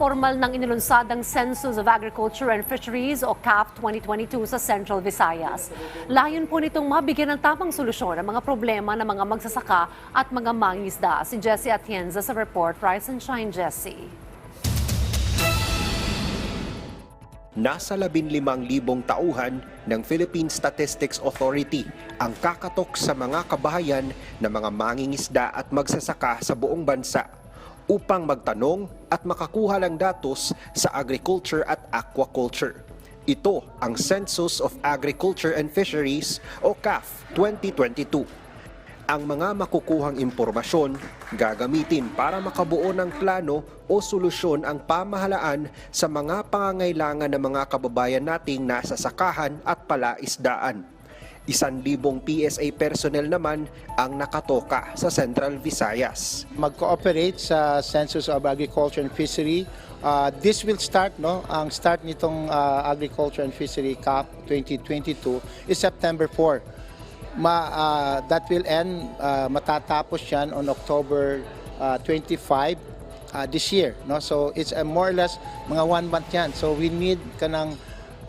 formal ng inilunsadang Census of Agriculture and Fisheries o CAF 2022 sa Central Visayas. Layon po nitong mabigyan ng tamang solusyon ang mga problema ng mga magsasaka at mga mangingisda. Si Jessie Atienza sa report. Rise and shine, Jessie. Nasa 15,000 tauhan ng Philippine Statistics Authority ang kakatok sa mga kabahayan na mga mangingisda at magsasaka sa buong bansa upang magtanong at makakuha ng datos sa agriculture at aquaculture. Ito ang Census of Agriculture and Fisheries o CAF 2022 ang mga makukuhang impormasyon gagamitin para makabuo ng plano o solusyon ang pamahalaan sa mga pangangailangan ng mga kababayan nating nasa sakahan at palaisdaan. Isan libong PSA personnel naman ang nakatoka sa Central Visayas. mag-cooperate sa Census of Agriculture and Fishery. Uh, this will start, no? Ang start nitong uh, Agriculture and Fishery CAP 2022 is September 4. Ma, uh, that will end, uh, matatapos yan on October uh, 25 uh, this year, no? So it's uh, more or less mga one month yan. So we need kanang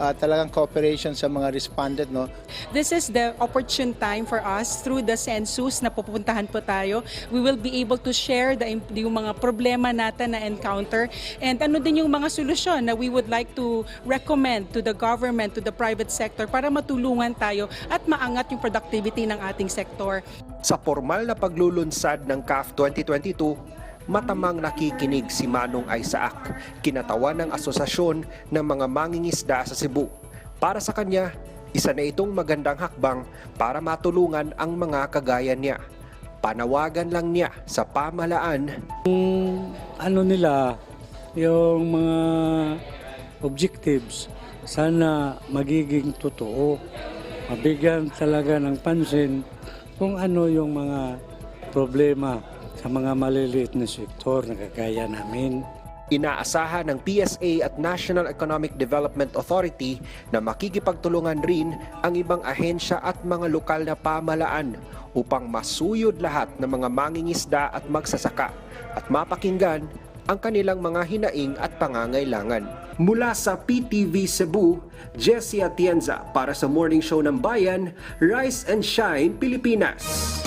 uh, talagang cooperation sa mga respondent, no? This is the opportune time for us through the census na pupuntahan po tayo. We will be able to share the, yung mga problema natin na encounter and ano din yung mga solusyon na we would like to recommend to the government, to the private sector para matulungan tayo at maangat yung productivity ng ating sektor. Sa formal na paglulunsad ng CAF 2022, matamang nakikinig si Manong Isaac, kinatawan ng asosasyon ng mga mangingisda sa Cebu. Para sa kanya, isa na itong magandang hakbang para matulungan ang mga kagaya niya. Panawagan lang niya sa pamahalaan ano nila, yung mga objectives, sana magiging totoo. Mabigyan talaga ng pansin kung ano yung mga problema sa mga maliliit na sektor na kagaya namin. Inaasahan ng PSA at National Economic Development Authority na makikipagtulungan rin ang ibang ahensya at mga lokal na pamalaan upang masuyod lahat ng mga mangingisda at magsasaka at mapakinggan ang kanilang mga hinaing at pangangailangan. Mula sa PTV Cebu, Jessie Atienza para sa Morning Show ng Bayan, Rise and Shine, Pilipinas.